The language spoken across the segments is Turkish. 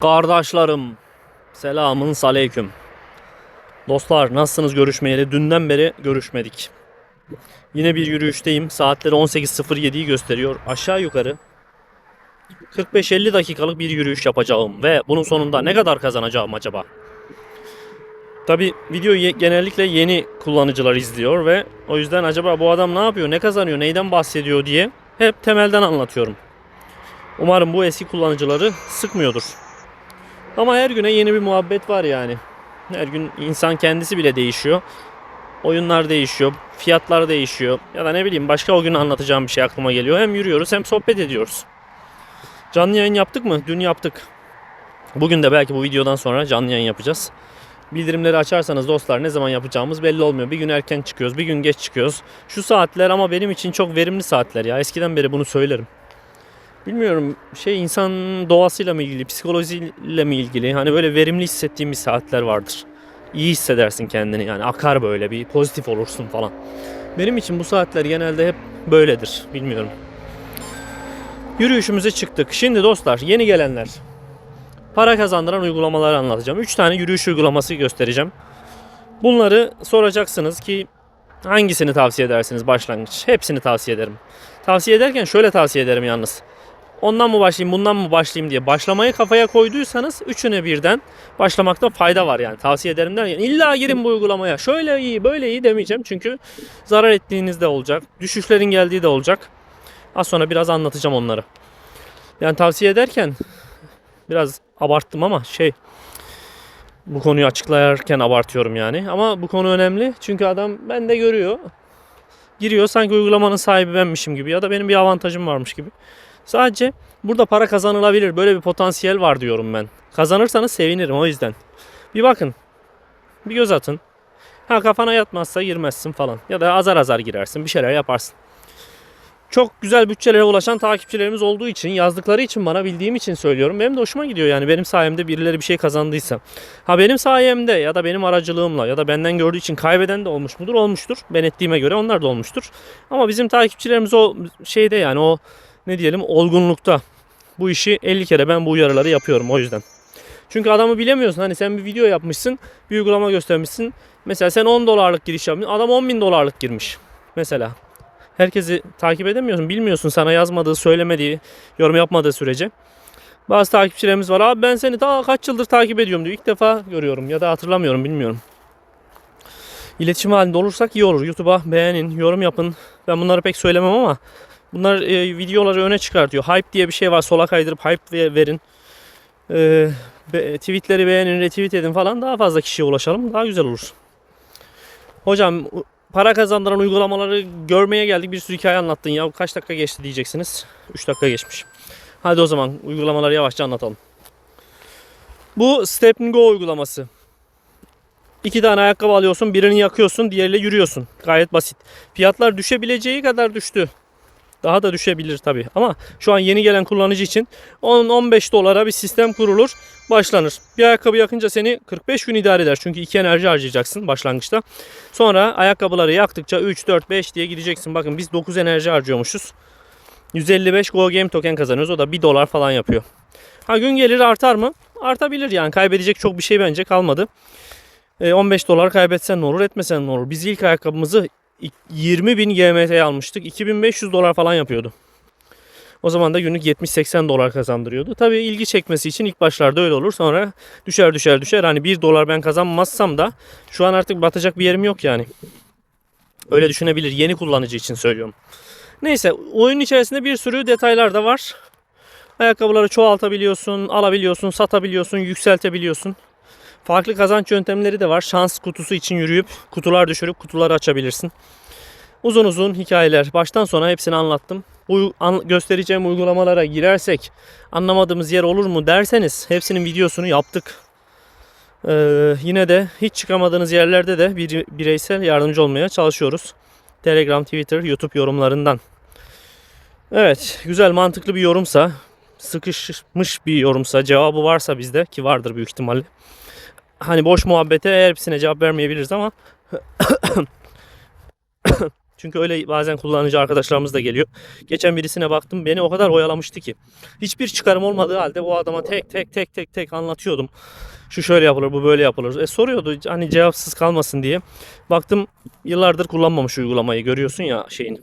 Kardeşlerim, selamın aleyküm. Dostlar nasılsınız görüşmeyeli? Dünden beri görüşmedik. Yine bir yürüyüşteyim. Saatleri 18.07'yi gösteriyor. Aşağı yukarı 45-50 dakikalık bir yürüyüş yapacağım ve bunun sonunda ne kadar kazanacağım acaba? Tabi videoyu genellikle yeni kullanıcılar izliyor ve o yüzden acaba bu adam ne yapıyor, ne kazanıyor, neyden bahsediyor diye hep temelden anlatıyorum. Umarım bu eski kullanıcıları sıkmıyordur. Ama her güne yeni bir muhabbet var yani. Her gün insan kendisi bile değişiyor. Oyunlar değişiyor, fiyatlar değişiyor. Ya da ne bileyim başka o gün anlatacağım bir şey aklıma geliyor. Hem yürüyoruz hem sohbet ediyoruz. Canlı yayın yaptık mı? Dün yaptık. Bugün de belki bu videodan sonra canlı yayın yapacağız. Bildirimleri açarsanız dostlar ne zaman yapacağımız belli olmuyor. Bir gün erken çıkıyoruz, bir gün geç çıkıyoruz. Şu saatler ama benim için çok verimli saatler ya. Eskiden beri bunu söylerim. Bilmiyorum şey insan doğasıyla mı ilgili, psikolojisiyle mi ilgili? Hani böyle verimli hissettiğimiz saatler vardır. İyi hissedersin kendini yani akar böyle bir pozitif olursun falan. Benim için bu saatler genelde hep böyledir. Bilmiyorum. Yürüyüşümüze çıktık. Şimdi dostlar yeni gelenler para kazandıran uygulamaları anlatacağım. 3 tane yürüyüş uygulaması göstereceğim. Bunları soracaksınız ki hangisini tavsiye edersiniz başlangıç? Hepsini tavsiye ederim. Tavsiye ederken şöyle tavsiye ederim yalnız. Ondan mı başlayayım, bundan mı başlayayım diye başlamayı kafaya koyduysanız üçüne birden başlamakta fayda var yani. Tavsiye ederim derken illa girin bu uygulamaya. Şöyle iyi, böyle iyi demeyeceğim çünkü zarar ettiğiniz de olacak. Düşüşlerin geldiği de olacak. Az sonra biraz anlatacağım onları. Yani tavsiye ederken biraz abarttım ama şey bu konuyu açıklarken abartıyorum yani. Ama bu konu önemli çünkü adam ben de görüyor. Giriyor sanki uygulamanın sahibi benmişim gibi ya da benim bir avantajım varmış gibi. Sadece burada para kazanılabilir. Böyle bir potansiyel var diyorum ben. Kazanırsanız sevinirim o yüzden. Bir bakın. Bir göz atın. Ha kafana yatmazsa girmezsin falan. Ya da azar azar girersin. Bir şeyler yaparsın. Çok güzel bütçelere ulaşan takipçilerimiz olduğu için, yazdıkları için bana bildiğim için söylüyorum. Benim de hoşuma gidiyor yani benim sayemde birileri bir şey kazandıysa. Ha benim sayemde ya da benim aracılığımla ya da benden gördüğü için kaybeden de olmuş mudur? Olmuştur. Ben ettiğime göre onlar da olmuştur. Ama bizim takipçilerimiz o şeyde yani o ne diyelim olgunlukta. Bu işi 50 kere ben bu uyarıları yapıyorum o yüzden. Çünkü adamı bilemiyorsun. Hani sen bir video yapmışsın, bir uygulama göstermişsin. Mesela sen 10 dolarlık giriş yapmışsın. Adam 10 bin dolarlık girmiş. Mesela. Herkesi takip edemiyorsun. Bilmiyorsun sana yazmadığı, söylemediği, yorum yapmadığı sürece. Bazı takipçilerimiz var. Abi ben seni daha kaç yıldır takip ediyorum diyor. İlk defa görüyorum ya da hatırlamıyorum bilmiyorum. İletişim halinde olursak iyi olur. YouTube'a beğenin, yorum yapın. Ben bunları pek söylemem ama bunlar e, videoları öne çıkartıyor. Hype diye bir şey var. Sola kaydırıp hype ve- verin. E, be- tweetleri beğenin, retweet edin falan. Daha fazla kişiye ulaşalım. Daha güzel olur. Hocam para kazandıran uygulamaları görmeye geldik. Bir sürü hikaye anlattın ya. Kaç dakika geçti diyeceksiniz. 3 dakika geçmiş. Hadi o zaman uygulamaları yavaşça anlatalım. Bu Step Go uygulaması. İki tane ayakkabı alıyorsun, birini yakıyorsun, diğeriyle yürüyorsun. Gayet basit. Fiyatlar düşebileceği kadar düştü. Daha da düşebilir tabii. Ama şu an yeni gelen kullanıcı için 10-15 dolara bir sistem kurulur, başlanır. Bir ayakkabı yakınca seni 45 gün idare eder. Çünkü iki enerji harcayacaksın başlangıçta. Sonra ayakkabıları yaktıkça 3, 4, 5 diye gideceksin. Bakın biz 9 enerji harcıyormuşuz. 155 Go Game token kazanıyoruz. O da 1 dolar falan yapıyor. Ha gün gelir artar mı? Artabilir yani. Kaybedecek çok bir şey bence kalmadı. E, 15 dolar kaybetsen ne olur etmesen ne olur. Biz ilk ayakkabımızı 20 bin GMT almıştık. 2500 dolar falan yapıyordu. O zaman da günlük 70-80 dolar kazandırıyordu. Tabii ilgi çekmesi için ilk başlarda öyle olur. Sonra düşer düşer düşer. Hani 1 dolar ben kazanmazsam da şu an artık batacak bir yerim yok yani. Öyle düşünebilir. Yeni kullanıcı için söylüyorum. Neyse oyun içerisinde bir sürü detaylar da var. Ayakkabıları çoğaltabiliyorsun, alabiliyorsun, satabiliyorsun, yükseltebiliyorsun. Farklı kazanç yöntemleri de var. Şans kutusu için yürüyüp kutular düşürüp kutuları açabilirsin. Uzun uzun hikayeler. Baştan sona hepsini anlattım. Bu göstereceğim uygulamalara girersek anlamadığımız yer olur mu derseniz hepsinin videosunu yaptık. Ee, yine de hiç çıkamadığınız yerlerde de bir, bireysel yardımcı olmaya çalışıyoruz. Telegram, Twitter, YouTube yorumlarından. Evet, güzel mantıklı bir yorumsa, sıkışmış bir yorumsa, cevabı varsa bizde ki vardır büyük ihtimalle hani boş muhabbete hepsine cevap vermeyebiliriz ama Çünkü öyle bazen kullanıcı arkadaşlarımız da geliyor. Geçen birisine baktım beni o kadar oyalamıştı ki. Hiçbir çıkarım olmadığı halde bu adama tek tek tek tek tek anlatıyordum. Şu şöyle yapılır, bu böyle yapılır. E soruyordu hani cevapsız kalmasın diye. Baktım yıllardır kullanmamış uygulamayı görüyorsun ya şeyini.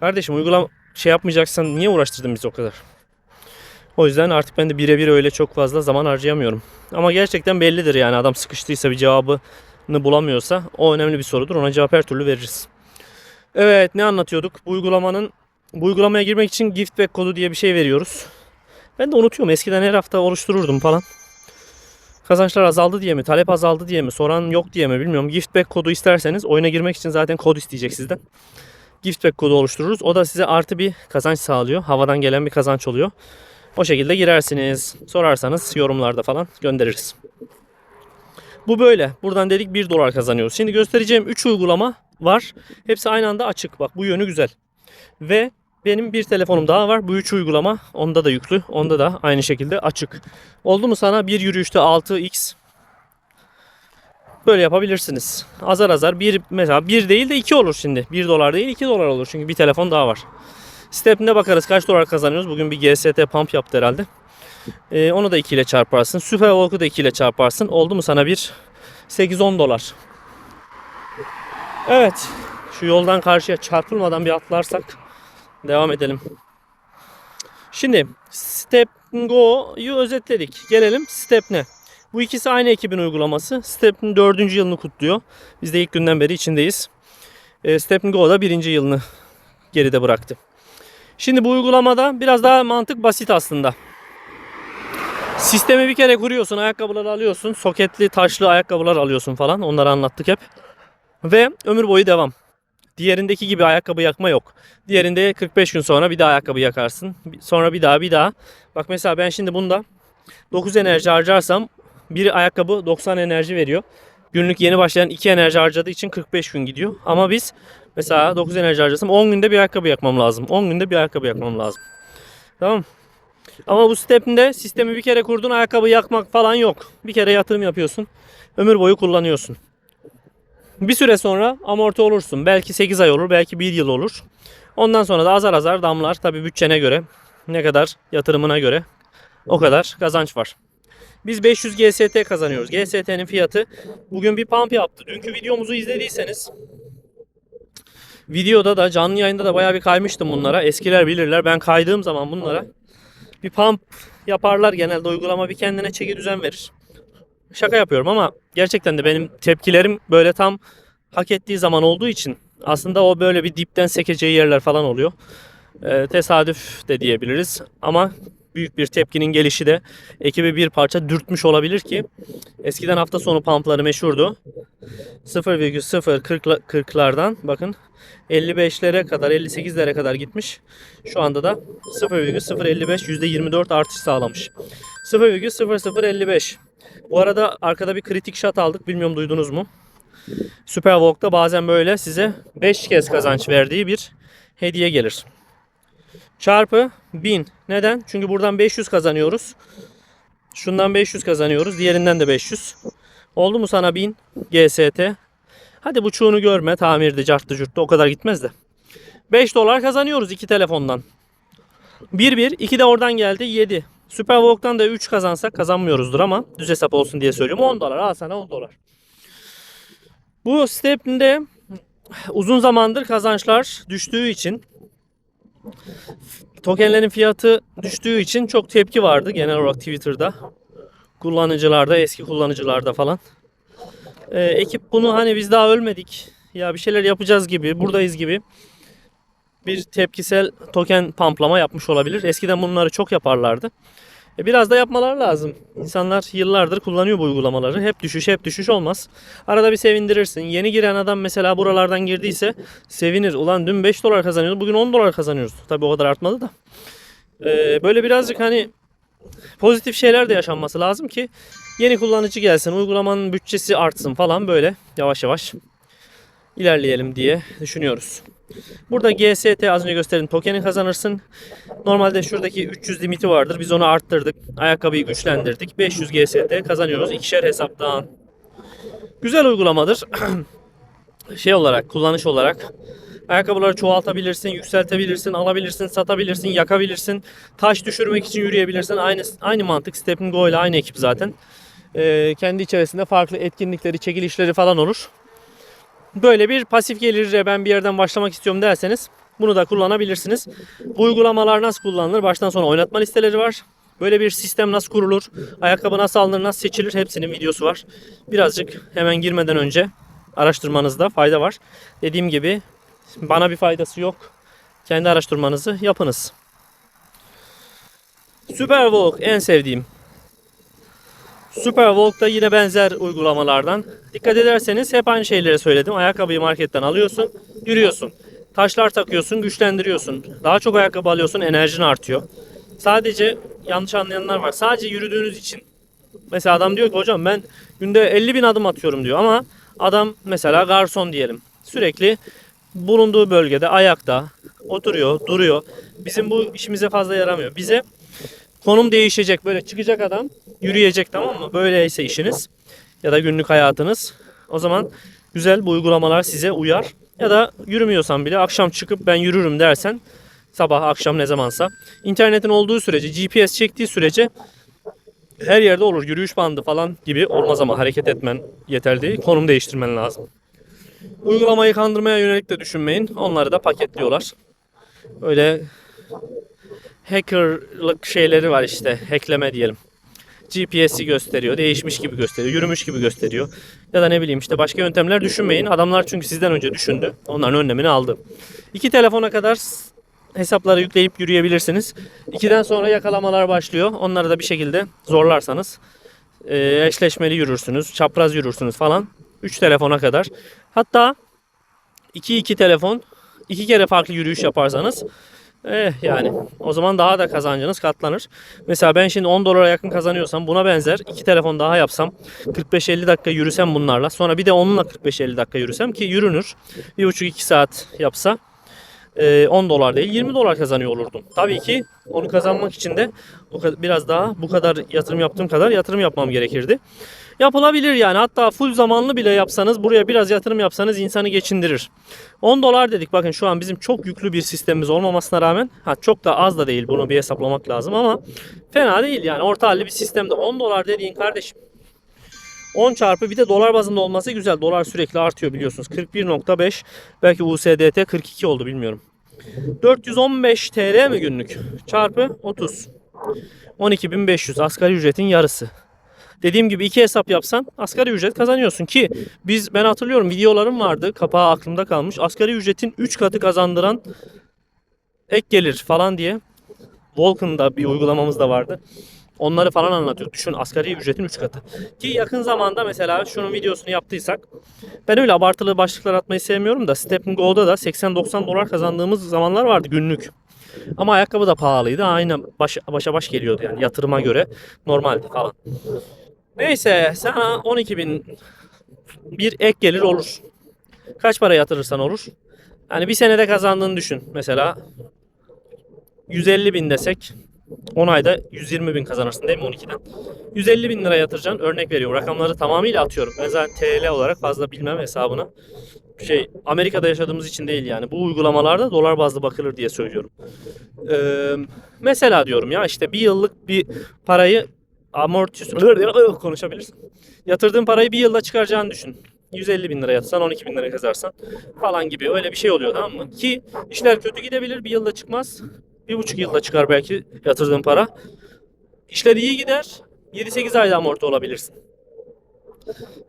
Kardeşim uygulama şey yapmayacaksan niye uğraştırdın bizi o kadar? O yüzden artık ben de birebir öyle çok fazla zaman harcayamıyorum. Ama gerçekten bellidir yani adam sıkıştıysa bir cevabını bulamıyorsa o önemli bir sorudur. Ona cevap her türlü veririz. Evet ne anlatıyorduk? Bu uygulamanın bu uygulamaya girmek için gift kodu diye bir şey veriyoruz. Ben de unutuyorum. Eskiden her hafta oluştururdum falan. Kazançlar azaldı diye mi, talep azaldı diye mi, soran yok diye mi bilmiyorum. Gift kodu isterseniz oyuna girmek için zaten kod isteyecek sizden. Gift kodu oluştururuz. O da size artı bir kazanç sağlıyor. Havadan gelen bir kazanç oluyor. O şekilde girersiniz. Sorarsanız yorumlarda falan göndeririz. Bu böyle. Buradan dedik 1 dolar kazanıyoruz. Şimdi göstereceğim 3 uygulama var. Hepsi aynı anda açık. Bak bu yönü güzel. Ve benim bir telefonum daha var. Bu 3 uygulama onda da yüklü. Onda da aynı şekilde açık. Oldu mu sana bir yürüyüşte 6x Böyle yapabilirsiniz. Azar azar bir mesela bir değil de 2 olur şimdi. 1 dolar değil 2 dolar olur. Çünkü bir telefon daha var. Step'ine bakarız kaç dolar kazanıyoruz. Bugün bir GST pump yaptı herhalde. Ee, onu da 2 ile çarparsın. Super Walk'u da 2 ile çarparsın. Oldu mu sana bir 8-10 dolar. Evet. Şu yoldan karşıya çarpılmadan bir atlarsak devam edelim. Şimdi Step Go'yu özetledik. Gelelim Step'ne. Bu ikisi aynı ekibin uygulaması. Step'in dördüncü yılını kutluyor. Biz de ilk günden beri içindeyiz. E, Step Go da birinci yılını geride bıraktı. Şimdi bu uygulamada biraz daha mantık basit aslında. Sistemi bir kere kuruyorsun, ayakkabıları alıyorsun, soketli, taşlı ayakkabılar alıyorsun falan. Onları anlattık hep. Ve ömür boyu devam. Diğerindeki gibi ayakkabı yakma yok. Diğerinde 45 gün sonra bir daha ayakkabı yakarsın. Sonra bir daha bir daha. Bak mesela ben şimdi bunda 9 enerji harcarsam bir ayakkabı 90 enerji veriyor. Günlük yeni başlayan 2 enerji harcadığı için 45 gün gidiyor. Ama biz mesela 9 enerji harcasam 10 günde bir ayakkabı yakmam lazım. 10 günde bir ayakkabı yakmam lazım. Tamam Ama bu stepinde sistemi bir kere kurdun ayakkabı yakmak falan yok. Bir kere yatırım yapıyorsun. Ömür boyu kullanıyorsun. Bir süre sonra amorti olursun. Belki 8 ay olur, belki 1 yıl olur. Ondan sonra da azar azar damlar. Tabii bütçene göre, ne kadar yatırımına göre o kadar kazanç var. Biz 500 GST kazanıyoruz. GST'nin fiyatı bugün bir pump yaptı. Dünkü videomuzu izlediyseniz videoda da canlı yayında da bayağı bir kaymıştım bunlara. Eskiler bilirler. Ben kaydığım zaman bunlara bir pump yaparlar genelde uygulama bir kendine çeki düzen verir. Şaka yapıyorum ama gerçekten de benim tepkilerim böyle tam hak ettiği zaman olduğu için aslında o böyle bir dipten sekeceği yerler falan oluyor. Ee, tesadüf de diyebiliriz ama büyük bir tepkinin gelişi de ekibi bir parça dürtmüş olabilir ki eskiden hafta sonu pumpları meşhurdu. 0,040'lardan bakın 55'lere kadar 58'lere kadar gitmiş. Şu anda da 0,055 %24 artış sağlamış. 0,0055 Bu arada arkada bir kritik shot aldık. Bilmiyorum duydunuz mu? Superwalk'ta bazen böyle size 5 kez kazanç verdiği bir hediye gelir. Çarpı 1000. Neden? Çünkü buradan 500 kazanıyoruz. Şundan 500 kazanıyoruz. Diğerinden de 500. Oldu mu sana 1000 GST? Hadi buçuğunu görme. Tamirde, carttı, curtta o kadar gitmez de. 5 dolar kazanıyoruz iki telefondan. 1 1 2 de oradan geldi 7. Superwalk'tan da 3 kazansak kazanmıyoruzdur ama düz hesap olsun diye söylüyorum. 10 dolar. Al sana 10 dolar. Bu step'inde uzun zamandır kazançlar düştüğü için tokenlerin fiyatı düştüğü için çok tepki vardı genel olarak Twitter'da. Kullanıcılarda, eski kullanıcılarda falan. Ee, ekip bunu hani biz daha ölmedik. Ya bir şeyler yapacağız gibi, buradayız gibi bir tepkisel token pamplama yapmış olabilir. Eskiden bunları çok yaparlardı. E biraz da yapmalar lazım. İnsanlar yıllardır kullanıyor bu uygulamaları. Hep düşüş hep düşüş olmaz. Arada bir sevindirirsin. Yeni giren adam mesela buralardan girdiyse sevinir. Ulan dün 5 dolar kazanıyordu bugün 10 dolar kazanıyoruz. Tabi o kadar artmadı da. E, böyle birazcık hani pozitif şeyler de yaşanması lazım ki yeni kullanıcı gelsin, uygulamanın bütçesi artsın falan böyle yavaş yavaş ilerleyelim diye düşünüyoruz. Burada GST az önce gösterdim tokeni kazanırsın. Normalde şuradaki 300 limiti vardır. Biz onu arttırdık. Ayakkabıyı güçlendirdik. 500 GST kazanıyoruz ikişer hesaptan. Güzel uygulamadır. şey olarak, kullanış olarak Ayakkabıları çoğaltabilirsin, yükseltebilirsin, alabilirsin, satabilirsin, yakabilirsin. Taş düşürmek için yürüyebilirsin. Aynı aynı mantık Step Go ile aynı ekip zaten. Ee, kendi içerisinde farklı etkinlikleri, çekilişleri falan olur. Böyle bir pasif gelirle ben bir yerden başlamak istiyorum derseniz bunu da kullanabilirsiniz. Bu uygulamalar nasıl kullanılır? Baştan sona oynatma listeleri var. Böyle bir sistem nasıl kurulur? Ayakkabı nasıl alınır, nasıl seçilir? Hepsinin videosu var. Birazcık hemen girmeden önce araştırmanızda fayda var. Dediğim gibi bana bir faydası yok. Kendi araştırmanızı yapınız. Superwalk en sevdiğim. Superwalk da yine benzer uygulamalardan. Dikkat ederseniz hep aynı şeyleri söyledim. Ayakkabıyı marketten alıyorsun, yürüyorsun. Taşlar takıyorsun, güçlendiriyorsun. Daha çok ayakkabı alıyorsun, enerjin artıyor. Sadece yanlış anlayanlar var. Sadece yürüdüğünüz için. Mesela adam diyor ki hocam ben günde 50 bin adım atıyorum diyor ama adam mesela garson diyelim. Sürekli bulunduğu bölgede ayakta oturuyor, duruyor. Bizim bu işimize fazla yaramıyor. Bize konum değişecek. Böyle çıkacak adam yürüyecek tamam mı? Böyleyse işiniz ya da günlük hayatınız. O zaman güzel bu uygulamalar size uyar. Ya da yürümüyorsan bile akşam çıkıp ben yürürüm dersen sabah akşam ne zamansa internetin olduğu sürece GPS çektiği sürece her yerde olur. Yürüyüş bandı falan gibi olmaz ama hareket etmen yeterli değil. Konum değiştirmen lazım. Uygulamayı kandırmaya yönelik de düşünmeyin. Onları da paketliyorlar. Öyle hackerlık şeyleri var işte. Hackleme diyelim. GPS'i gösteriyor. Değişmiş gibi gösteriyor. Yürümüş gibi gösteriyor. Ya da ne bileyim işte başka yöntemler düşünmeyin. Adamlar çünkü sizden önce düşündü. Onların önlemini aldı. İki telefona kadar hesapları yükleyip yürüyebilirsiniz. İkiden sonra yakalamalar başlıyor. Onları da bir şekilde zorlarsanız e, eşleşmeli yürürsünüz. Çapraz yürürsünüz falan. 3 telefona kadar. Hatta 2-2 telefon iki kere farklı yürüyüş yaparsanız eh yani o zaman daha da kazancınız katlanır. Mesela ben şimdi 10 dolara yakın kazanıyorsam buna benzer iki telefon daha yapsam 45-50 dakika yürüsem bunlarla sonra bir de onunla 45-50 dakika yürüsem ki yürünür. 1,5-2 saat yapsa e, 10 dolar değil 20 dolar kazanıyor olurdum. Tabii ki onu kazanmak için de biraz daha bu kadar yatırım yaptığım kadar yatırım yapmam gerekirdi. Yapılabilir yani hatta full zamanlı bile yapsanız buraya biraz yatırım yapsanız insanı geçindirir. 10 dolar dedik bakın şu an bizim çok yüklü bir sistemimiz olmamasına rağmen ha çok da az da değil bunu bir hesaplamak lazım ama fena değil yani orta halli bir sistemde 10 dolar dediğin kardeşim 10 çarpı bir de dolar bazında olması güzel. Dolar sürekli artıyor biliyorsunuz. 41.5 belki USDT 42 oldu bilmiyorum. 415 TL mi günlük? Çarpı 30. 12.500 asgari ücretin yarısı. Dediğim gibi iki hesap yapsan asgari ücret kazanıyorsun ki biz ben hatırlıyorum videolarım vardı kapağı aklımda kalmış. Asgari ücretin 3 katı kazandıran ek gelir falan diye Vulcan'da bir uygulamamız da vardı. Onları falan anlatıyor. Düşün asgari ücretin 3 katı. Ki yakın zamanda mesela şunun videosunu yaptıysak ben öyle abartılı başlıklar atmayı sevmiyorum da Step Go'da da 80-90 dolar kazandığımız zamanlar vardı günlük. Ama ayakkabı da pahalıydı. Aynı baş, başa baş geliyordu yani yatırıma göre normaldi falan. Neyse sana 12 bin bir ek gelir olur. Kaç para yatırırsan olur. Yani bir senede kazandığını düşün. Mesela 150 bin desek 10 ayda 120 bin kazanırsın değil mi 12'den? 150 bin lira yatıracaksın. Örnek veriyorum. Rakamları tamamıyla atıyorum. Ben zaten TL olarak fazla bilmem hesabını. Şey Amerika'da yaşadığımız için değil yani. Bu uygulamalarda dolar bazlı bakılır diye söylüyorum. Ee, mesela diyorum ya işte bir yıllık bir parayı amortisyon konuşabilirsin. Yatırdığın parayı bir yılda çıkaracağını düşün. 150 bin lira yatırsan 12 bin lira kazarsan falan gibi öyle bir şey oluyor tamam mı? Ki işler kötü gidebilir bir yılda çıkmaz. Bir buçuk yılda çıkar belki yatırdığın para. İşler iyi gider. 7-8 ayda amorti olabilirsin.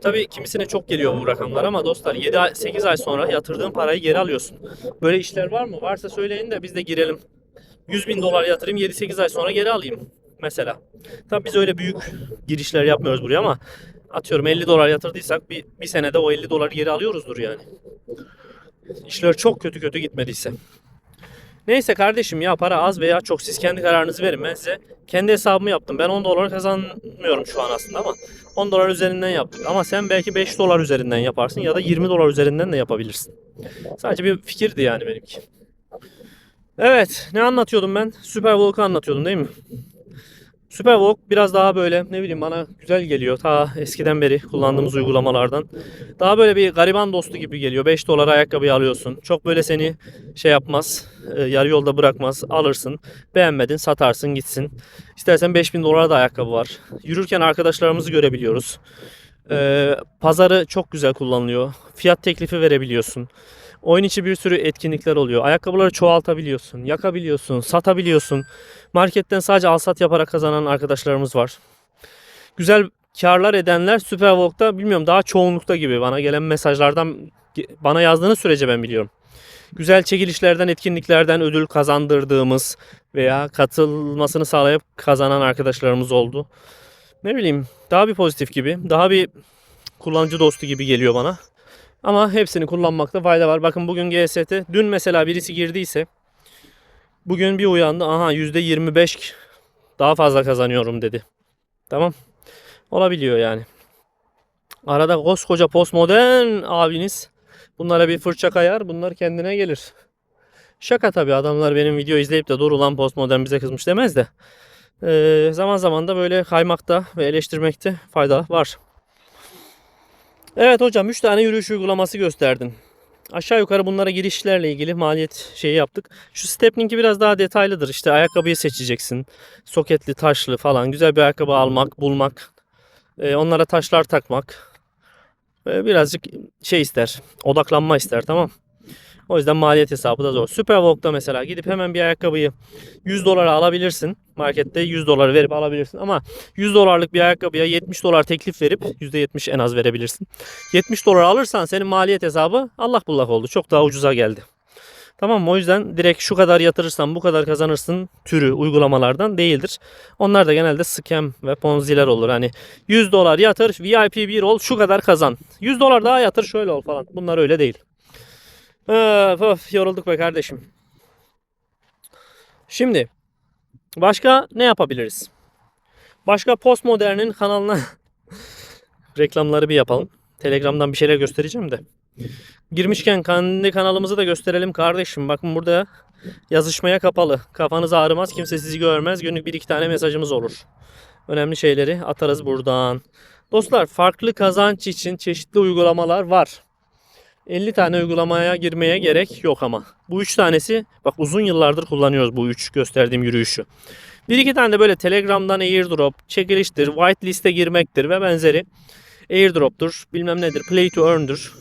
Tabii kimisine çok geliyor bu rakamlar ama dostlar 7-8 ay sonra yatırdığın parayı geri alıyorsun. Böyle işler var mı? Varsa söyleyin de biz de girelim. 100 bin dolar yatırayım 7-8 ay sonra geri alayım mesela. Tabii biz öyle büyük girişler yapmıyoruz buraya ama atıyorum 50 dolar yatırdıysak bir, bir senede o 50 doları geri alıyoruzdur yani. İşler çok kötü kötü gitmediyse. Neyse kardeşim ya para az veya çok siz kendi kararınızı verin. Ben size kendi hesabımı yaptım. Ben 10 dolar kazanmıyorum şu an aslında ama 10 dolar üzerinden yaptık. Ama sen belki 5 dolar üzerinden yaparsın ya da 20 dolar üzerinden de yapabilirsin. Sadece bir fikirdi yani benimki. Evet ne anlatıyordum ben? Super Volk'u anlatıyordum değil mi? Superwalk biraz daha böyle ne bileyim bana güzel geliyor. Ta eskiden beri kullandığımız uygulamalardan. Daha böyle bir gariban dostu gibi geliyor. 5 dolara ayakkabıyı alıyorsun. Çok böyle seni şey yapmaz. e, yarı yolda bırakmaz. Alırsın. Beğenmedin satarsın gitsin. İstersen 5000 dolara da ayakkabı var. Yürürken arkadaşlarımızı görebiliyoruz. E, pazarı çok güzel kullanılıyor. Fiyat teklifi verebiliyorsun. Oyun içi bir sürü etkinlikler oluyor. Ayakkabıları çoğaltabiliyorsun, yakabiliyorsun, satabiliyorsun. Marketten sadece al sat yaparak kazanan arkadaşlarımız var. Güzel karlar edenler Superwalk'ta bilmiyorum daha çoğunlukta gibi bana gelen mesajlardan bana yazdığınız sürece ben biliyorum. Güzel çekilişlerden, etkinliklerden ödül kazandırdığımız veya katılmasını sağlayıp kazanan arkadaşlarımız oldu. Ne bileyim daha bir pozitif gibi, daha bir kullanıcı dostu gibi geliyor bana. Ama hepsini kullanmakta fayda var. Bakın bugün GST, dün mesela birisi girdiyse bugün bir uyandı. Aha %25 daha fazla kazanıyorum dedi. Tamam. Olabiliyor yani. Arada koskoca postmodern abiniz bunlara bir fırça kayar. Bunlar kendine gelir. Şaka tabii adamlar benim video izleyip de dur ulan postmodern bize kızmış demez de. Ee, zaman zaman da böyle kaymakta ve eleştirmekte fayda var. Evet hocam 3 tane yürüyüş uygulaması gösterdin. Aşağı yukarı bunlara girişlerle ilgili maliyet şeyi yaptık. Şu Stepning'i biraz daha detaylıdır. İşte ayakkabıyı seçeceksin. Soketli, taşlı falan. Güzel bir ayakkabı almak, bulmak. Ee, onlara taşlar takmak. Ee, birazcık şey ister. Odaklanma ister tamam. O yüzden maliyet hesabı da zor. Superwalk'ta mesela gidip hemen bir ayakkabıyı 100 dolara alabilirsin. Markette 100 dolar verip alabilirsin. Ama 100 dolarlık bir ayakkabıya 70 dolar teklif verip %70 en az verebilirsin. 70 dolar alırsan senin maliyet hesabı Allah bullak oldu. Çok daha ucuza geldi. Tamam mı? O yüzden direkt şu kadar yatırırsan bu kadar kazanırsın türü uygulamalardan değildir. Onlar da genelde scam ve ponziler olur. Hani 100 dolar yatır VIP bir ol şu kadar kazan. 100 dolar daha yatır şöyle ol falan. Bunlar öyle değil. Öf, öf, yorulduk be kardeşim. Şimdi başka ne yapabiliriz? Başka postmodernin kanalına reklamları bir yapalım. Telegram'dan bir şeyler göstereceğim de. Girmişken kendi kanalımızı da gösterelim kardeşim. Bakın burada yazışmaya kapalı. Kafanız ağrımaz, kimse sizi görmez. Günlük bir iki tane mesajımız olur. Önemli şeyleri atarız buradan. Dostlar farklı kazanç için çeşitli uygulamalar var. 50 tane uygulamaya girmeye gerek yok ama. Bu 3 tanesi bak uzun yıllardır kullanıyoruz bu 3 gösterdiğim yürüyüşü. Bir iki tane de böyle Telegram'dan airdrop, çekiliştir, whitelist'e girmektir ve benzeri. Airdrop'tur, bilmem nedir, play to earn'dur.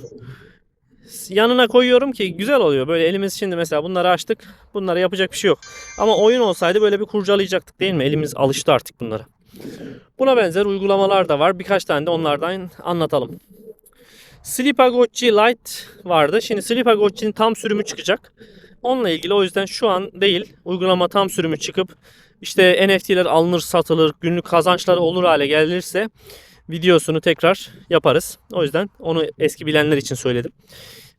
Yanına koyuyorum ki güzel oluyor. Böyle elimiz şimdi mesela bunları açtık. Bunlara yapacak bir şey yok. Ama oyun olsaydı böyle bir kurcalayacaktık değil mi? Elimiz alıştı artık bunlara. Buna benzer uygulamalar da var. Birkaç tane de onlardan anlatalım. Slipagotchi Lite vardı. Şimdi Slipagotchi'nin tam sürümü çıkacak. Onunla ilgili o yüzden şu an değil. Uygulama tam sürümü çıkıp işte NFT'ler alınır satılır günlük kazançları olur hale gelirse videosunu tekrar yaparız. O yüzden onu eski bilenler için söyledim.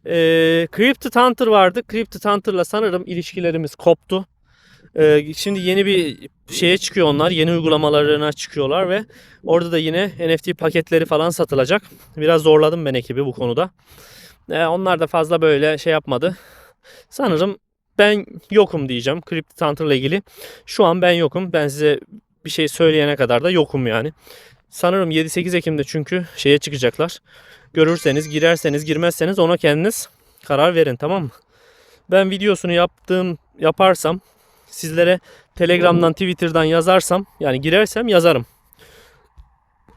Ee, Cryptid Hunter vardı. Cryptid Hunter'la sanırım ilişkilerimiz koptu. Ee, şimdi yeni bir şeye çıkıyor onlar. Yeni uygulamalarına çıkıyorlar ve orada da yine NFT paketleri falan satılacak. Biraz zorladım ben ekibi bu konuda. Ee, onlar da fazla böyle şey yapmadı. Sanırım ben yokum diyeceğim Cryptid Hunter'la ilgili. Şu an ben yokum. Ben size bir şey söyleyene kadar da yokum yani. Sanırım 7-8 Ekim'de çünkü şeye çıkacaklar. Görürseniz, girerseniz, girmezseniz ona kendiniz karar verin tamam mı? Ben videosunu yaptığım yaparsam sizlere Telegram'dan, Twitter'dan yazarsam yani girersem yazarım.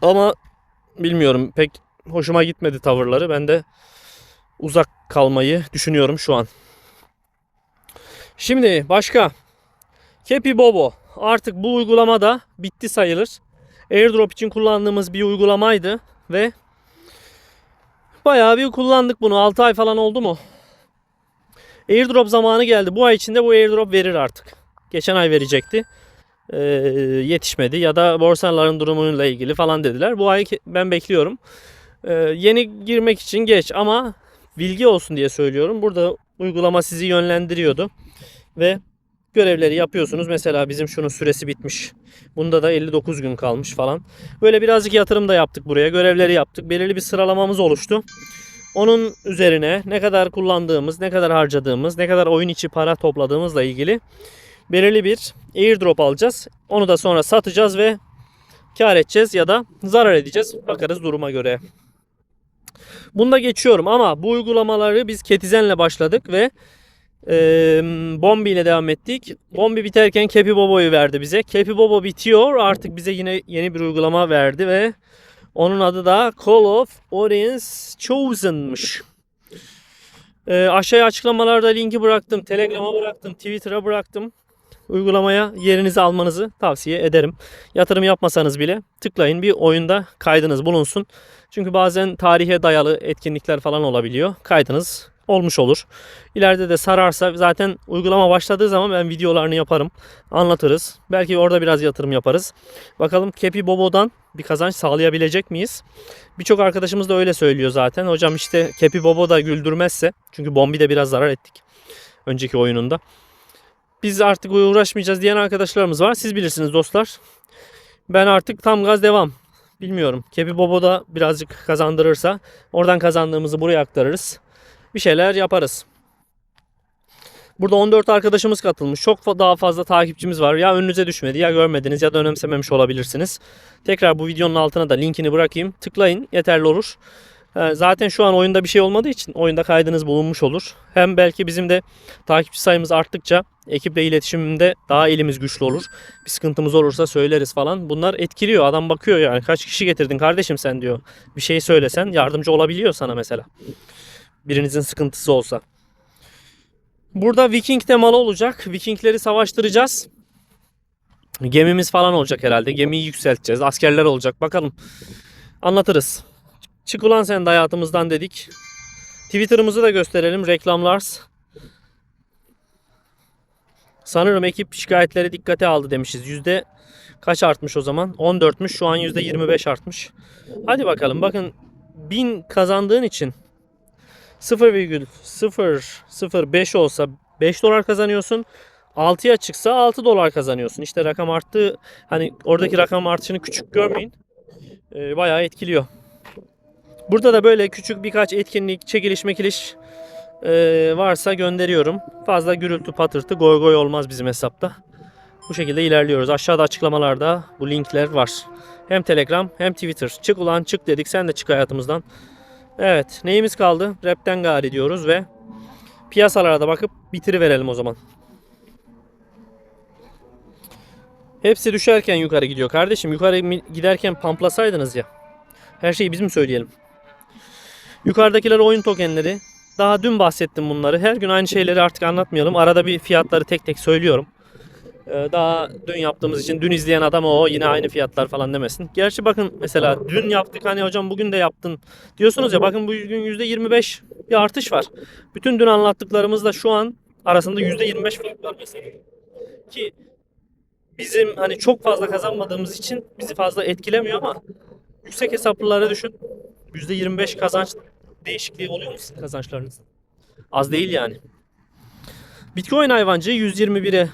Ama bilmiyorum pek hoşuma gitmedi tavırları. Ben de uzak kalmayı düşünüyorum şu an. Şimdi başka. Kepi Bobo. Artık bu uygulama da bitti sayılır. AirDrop için kullandığımız bir uygulamaydı ve bayağı bir kullandık bunu. 6 ay falan oldu mu? AirDrop zamanı geldi. Bu ay içinde bu AirDrop verir artık. Geçen ay verecekti. Ee, yetişmedi ya da borsaların durumuyla ilgili falan dediler. Bu ay ben bekliyorum. Ee, yeni girmek için geç ama bilgi olsun diye söylüyorum. Burada uygulama sizi yönlendiriyordu ve görevleri yapıyorsunuz. Mesela bizim şunun süresi bitmiş. Bunda da 59 gün kalmış falan. Böyle birazcık yatırım da yaptık buraya. Görevleri yaptık. Belirli bir sıralamamız oluştu. Onun üzerine ne kadar kullandığımız, ne kadar harcadığımız, ne kadar oyun içi para topladığımızla ilgili belirli bir airdrop alacağız. Onu da sonra satacağız ve kar edeceğiz ya da zarar edeceğiz. Bakarız duruma göre. Bunda geçiyorum ama bu uygulamaları biz Ketizen'le başladık ve e, Bombi ile devam ettik. Bombi biterken Kepi Bobo'yu verdi bize. Kepi Bobo bitiyor. Artık bize yine yeni bir uygulama verdi ve onun adı da Call of Audience Chosen'mış. E, aşağıya açıklamalarda linki bıraktım. Telegram'a bıraktım. Twitter'a bıraktım. Uygulamaya yerinizi almanızı tavsiye ederim. Yatırım yapmasanız bile tıklayın bir oyunda kaydınız bulunsun. Çünkü bazen tarihe dayalı etkinlikler falan olabiliyor. Kaydınız olmuş olur. İleride de sararsa zaten uygulama başladığı zaman ben videolarını yaparım. Anlatırız. Belki orada biraz yatırım yaparız. Bakalım Kepi Bobo'dan bir kazanç sağlayabilecek miyiz? Birçok arkadaşımız da öyle söylüyor zaten. Hocam işte Kepi Bobo da güldürmezse çünkü Bombi de biraz zarar ettik önceki oyununda. Biz artık uğraşmayacağız diyen arkadaşlarımız var. Siz bilirsiniz dostlar. Ben artık tam gaz devam. Bilmiyorum. Kepi Bobo da birazcık kazandırırsa oradan kazandığımızı buraya aktarırız. Bir şeyler yaparız. Burada 14 arkadaşımız katılmış. Çok daha fazla takipçimiz var. Ya önünüze düşmedi ya görmediniz ya da önemsememiş olabilirsiniz. Tekrar bu videonun altına da linkini bırakayım. Tıklayın yeterli olur. Ee, Zaten şu an oyunda bir şey olmadığı için oyunda kaydınız bulunmuş olur. Hem belki bizim de takipçi sayımız arttıkça ekiple iletişimde daha elimiz güçlü olur. Bir sıkıntımız olursa söyleriz falan. Bunlar etkiliyor. Adam bakıyor yani kaç kişi getirdin kardeşim sen diyor. Bir şey söylesen yardımcı olabiliyor sana mesela. Birinizin sıkıntısı olsa. Burada Viking temalı olacak. Vikingleri savaştıracağız. Gemimiz falan olacak herhalde. Gemiyi yükselteceğiz. Askerler olacak. Bakalım. Anlatırız. Çık ulan sen de hayatımızdan dedik. Twitter'ımızı da gösterelim. Reklamlar. Sanırım ekip şikayetleri dikkate aldı demişiz. Yüzde kaç artmış o zaman? 14'müş. Şu an yüzde 25 artmış. Hadi bakalım. Bakın 1000 kazandığın için 0,005 olsa 5 dolar kazanıyorsun. 6'ya çıksa 6 dolar kazanıyorsun. İşte rakam arttı. Hani oradaki rakam artışını küçük görmeyin. Ee, bayağı etkiliyor. Burada da böyle küçük birkaç etkinlik, çekiliş mekiliş e, varsa gönderiyorum. Fazla gürültü patırtı goy goy olmaz bizim hesapta. Bu şekilde ilerliyoruz. Aşağıda açıklamalarda bu linkler var. Hem Telegram hem Twitter. Çık ulan çık dedik. Sen de çık hayatımızdan. Evet neyimiz kaldı? Rapten gari diyoruz ve piyasalara da bakıp bitiriverelim o zaman. Hepsi düşerken yukarı gidiyor. Kardeşim yukarı giderken pamplasaydınız ya. Her şeyi biz mi söyleyelim? Yukarıdakiler oyun tokenleri. Daha dün bahsettim bunları. Her gün aynı şeyleri artık anlatmayalım. Arada bir fiyatları tek tek söylüyorum. Ee, Daha dün yaptığımız için dün izleyen adam o yine aynı fiyatlar falan demesin. Gerçi bakın mesela dün yaptık hani hocam bugün de yaptın diyorsunuz ya bakın bugün %25 bir artış var. Bütün dün anlattıklarımızla şu an arasında %25 fark var mesela. Ki bizim hani çok fazla kazanmadığımız için bizi fazla etkilemiyor ama yüksek hesaplılara düşün. %25 kazanç değişikliği oluyor mu sizin kazançlarınızda? Az değil yani. Bitcoin hayvancı 121'e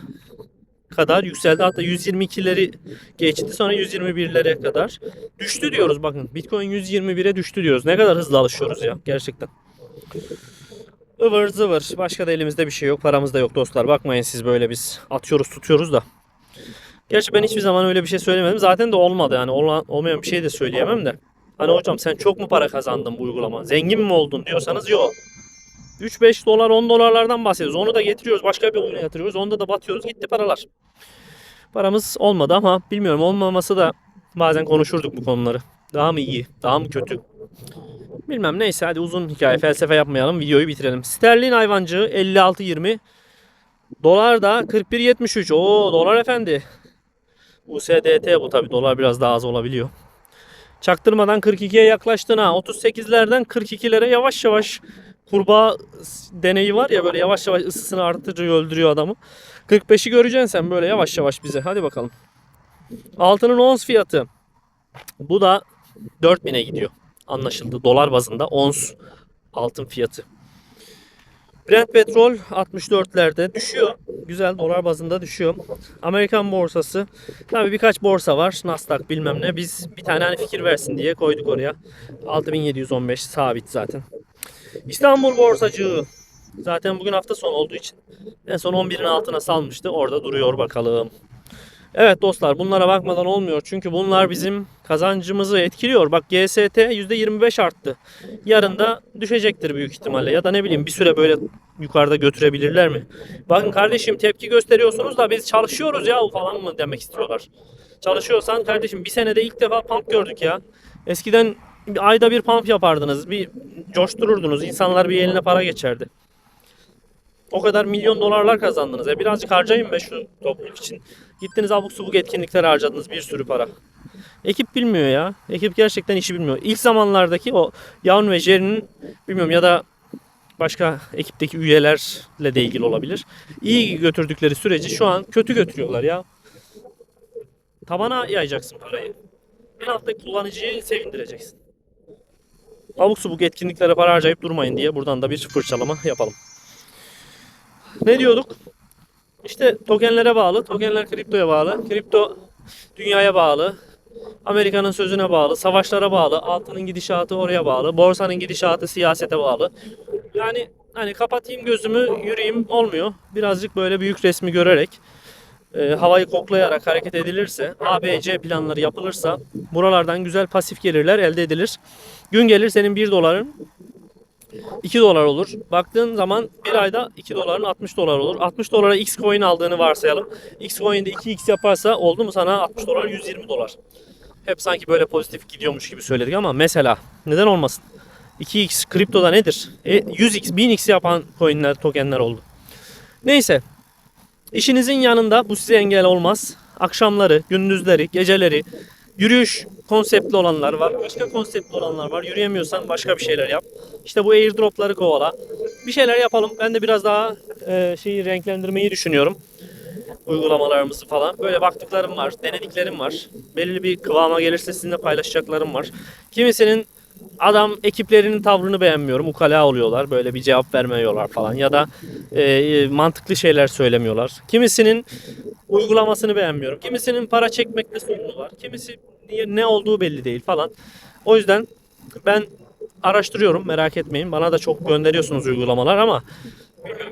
kadar yükseldi. Hatta 122'leri geçti. Sonra 121'lere kadar düştü diyoruz bakın. Bitcoin 121'e düştü diyoruz. Ne kadar hızlı alışıyoruz ya gerçekten. Ivır zıvır. Başka da elimizde bir şey yok. Paramız da yok dostlar. Bakmayın siz böyle biz atıyoruz tutuyoruz da. Gerçi ben hiçbir zaman öyle bir şey söylemedim. Zaten de olmadı yani. Olan, olmayan bir şey de söyleyemem de. Hani hocam sen çok mu para kazandın bu uygulama? Zengin mi oldun diyorsanız yok. 3-5 dolar 10 dolarlardan bahsediyoruz. Onu da getiriyoruz başka bir oyuna yatırıyoruz. Onda da batıyoruz gitti paralar. Paramız olmadı ama bilmiyorum olmaması da bazen konuşurduk bu konuları. Daha mı iyi? Daha mı kötü? Bilmem neyse hadi uzun hikaye felsefe yapmayalım videoyu bitirelim. Sterlin hayvancı 56.20 Dolar da 41.73 Oo dolar efendi. USDT bu tabi dolar biraz daha az olabiliyor. Çaktırmadan 42'ye yaklaştın ha. 38'lerden 42'lere yavaş yavaş kurbağa deneyi var ya böyle yavaş yavaş ısısını artırıyor öldürüyor adamı. 45'i göreceksin sen böyle yavaş yavaş bize. Hadi bakalım. Altının ons fiyatı. Bu da 4000'e gidiyor. Anlaşıldı. Dolar bazında ons altın fiyatı. Brent petrol 64'lerde düşüyor. Güzel dolar bazında düşüyor. Amerikan borsası. Tabii birkaç borsa var. Nasdaq bilmem ne. Biz bir tane hani fikir versin diye koyduk oraya. 6715 sabit zaten. İstanbul borsacığı Zaten bugün hafta sonu olduğu için en son 11'in altına salmıştı. Orada duruyor bakalım. Evet dostlar bunlara bakmadan olmuyor. Çünkü bunlar bizim kazancımızı etkiliyor. Bak GST %25 arttı. Yarın da düşecektir büyük ihtimalle. Ya da ne bileyim bir süre böyle yukarıda götürebilirler mi? Bakın kardeşim tepki gösteriyorsunuz da biz çalışıyoruz ya falan mı demek istiyorlar. Çalışıyorsan kardeşim bir senede ilk defa pump gördük ya. Eskiden ayda bir pump yapardınız. Bir coştururdunuz. İnsanlar bir eline para geçerdi. O kadar milyon dolarlar kazandınız. Ya birazcık harcayın be şu topluluk için. Gittiniz abuk subuk etkinliklere harcadınız bir sürü para. Ekip bilmiyor ya. Ekip gerçekten işi bilmiyor. İlk zamanlardaki o Yavun ve Jerry'nin bilmiyorum ya da başka ekipteki üyelerle de ilgili olabilir. İyi götürdükleri süreci şu an kötü götürüyorlar ya. Tabana yayacaksın parayı. En alttaki kullanıcıyı sevindireceksin. Abuk subuk etkinliklere para harcayıp durmayın diye buradan da bir fırçalama yapalım. Ne diyorduk? İşte tokenlere bağlı. Tokenler kriptoya bağlı. Kripto dünyaya bağlı. Amerika'nın sözüne bağlı. Savaşlara bağlı. Altının gidişatı oraya bağlı. Borsanın gidişatı siyasete bağlı. Yani hani kapatayım gözümü yürüyeyim olmuyor. Birazcık böyle büyük resmi görerek e, havayı koklayarak hareket edilirse, ABC planları yapılırsa buralardan güzel pasif gelirler elde edilir. Gün gelir senin 1 doların 2 dolar olur. Baktığın zaman bir ayda 2 doların 60 dolar olur. 60 dolara X coin aldığını varsayalım. X coin'de 2X yaparsa oldu mu sana 60 dolar 120 dolar. Hep sanki böyle pozitif gidiyormuş gibi söyledik ama mesela neden olmasın? 2X kriptoda nedir? E, 100X, 1000X yapan coinler, tokenler oldu. Neyse. İşinizin yanında bu size engel olmaz. Akşamları, gündüzleri, geceleri yürüyüş konseptli olanlar var. Başka konseptli olanlar var. Yürüyemiyorsan başka bir şeyler yap. İşte bu airdropları kovala. Bir şeyler yapalım. Ben de biraz daha e, şeyi renklendirmeyi düşünüyorum. Uygulamalarımızı falan. Böyle baktıklarım var. Denediklerim var. Belirli bir kıvama gelirse sizinle paylaşacaklarım var. Kimisinin adam ekiplerinin tavrını beğenmiyorum. Ukala oluyorlar. Böyle bir cevap vermiyorlar falan. Ya da e, mantıklı şeyler söylemiyorlar. Kimisinin uygulamasını beğenmiyorum. Kimisinin para çekmekte sorunu var. Kimisi ne olduğu belli değil falan. O yüzden ben araştırıyorum merak etmeyin. Bana da çok gönderiyorsunuz uygulamalar ama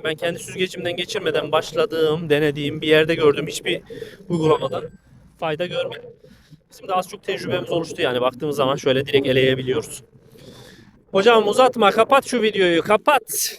ben kendi süzgecimden geçirmeden başladığım, denediğim, bir yerde gördüğüm hiçbir uygulamadan fayda görmedim. Bizim de az çok tecrübemiz oluştu yani baktığımız zaman şöyle direkt eleyebiliyoruz. Hocam uzatma kapat şu videoyu kapat.